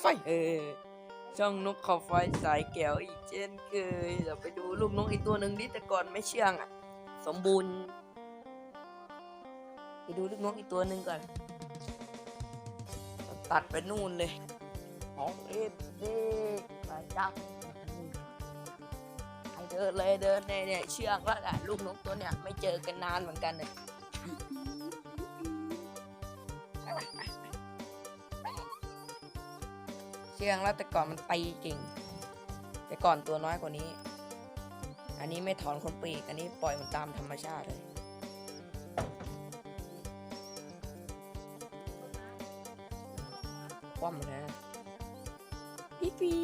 ไฟ เออ ช่องนกเขาไฟสายแก้วอีกเช่นเคยเดี๋ยวไปดูลูกนกอีกตัวหนึ่งที่แต่ก่อนไม่เชื่องอะ สมบูรณ์ไปดูลูกนกอีกตัวหนึ่งก่อน ตัดไปนู่นเลยของเอฟเด็กมาจับเดินเลยเดินเนี่ยเนี่ยเชื่องแล้วแหละลูกนกตัวเนี้ยไม่เจอกันนานเหมือนกันเลย เชื่องแล้วแต่ก่อนมันตีเก่ง แต่ก่อนตัวน้อยกว่านี้ อันนี้ไม่ถอนคนปีก อันนี้ปล่อยมันตามธรรมชาติเลย คว่ำเลยนะปีปี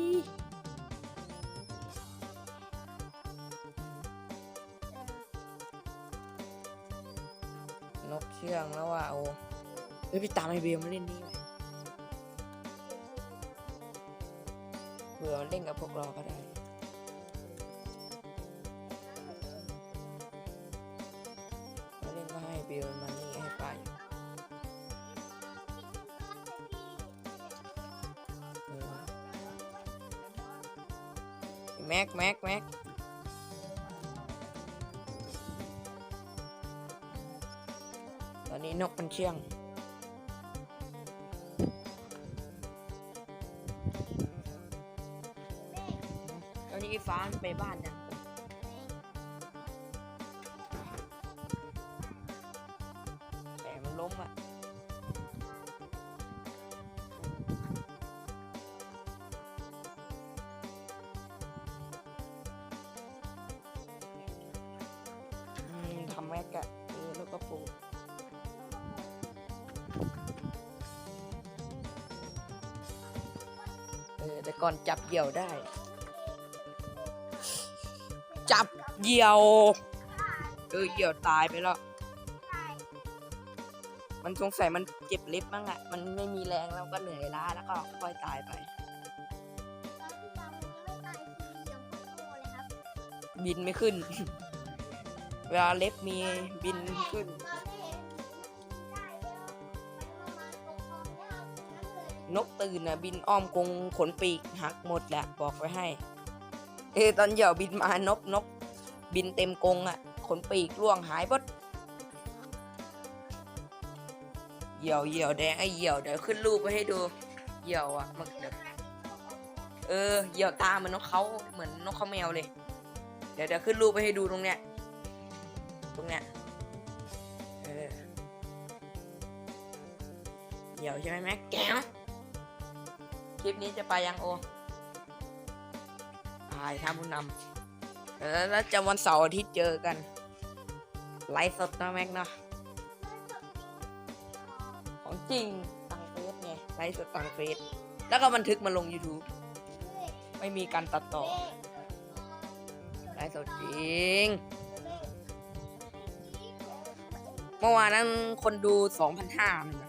นกเชื่องแล้วว่าโอ้เฮ้ยพี่ตามไอเบลมาเล่นนี่ไหม เผื่อเล่นกับพวกเราก็ได้มาเล่นก็ให้เบลมันนี่ให้ไปแม็กแม็กแม็กตอนนี้นกมันเชื่อง นนี้อีฟ้าไปบ้านยังแต่มันล้มอะอืมทำแม็กอะเออแล้วก็ปลูกเออแต่ก่อนจับเหยี่ยวได้ จับเหยี่ยวเออเหยี่ยวตายไปแล้ว มันสงสัยมันเจ็บเล็บบ้งอะมันไม่มีแรงแล้วก็เหนื่อยล้าแล้วก็ค่อยตายไป บินไม่ขึ้น เวลาเล็บมีบินขึ้น นกตื่นนะบินอ้อมกรงขนปีกหักหมดแหละบอกไว้ให้ เออตอนเหยี่ยวบินมานกนก บินเต็มกรงอะขนปีกร่วงหายหมดเหยี่ยวเหยี่ยวแดงไอเหยี่ยวเดี๋ยวขึ้นรูปไปให้ดูเหยี่ยวอะมันเดี๋ยวเออเหยี่ยวตาเหมือนนกเขาเหมือนนกเขาแมวเลย เดี๋ยวเดี๋ยวขึ้นรูปไปให้ดูตรงเนี้ยตรงเนี้ยเออเดี๋ยวใช่ไหมแม็กแก้วคลิปนี้จะไปยังโอายท่านผู้นำแล้วจะวันเสาร์อาทิตย์เจอกัน ไลฟ์สดนะแม็กเนาะของจริงตังเฟสไงไลฟ์สดตังเฟสแล้วก็บันทึกมาลง YouTube ไม่มีการตัดต่อไลฟ์สดจริง เมื่อวานนั้นคนดูสองพันห้านะ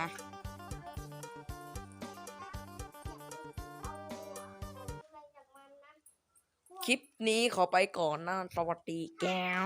ฮะ คลิปนี้ขอไปก่อนนะ สวัสดีแก้ว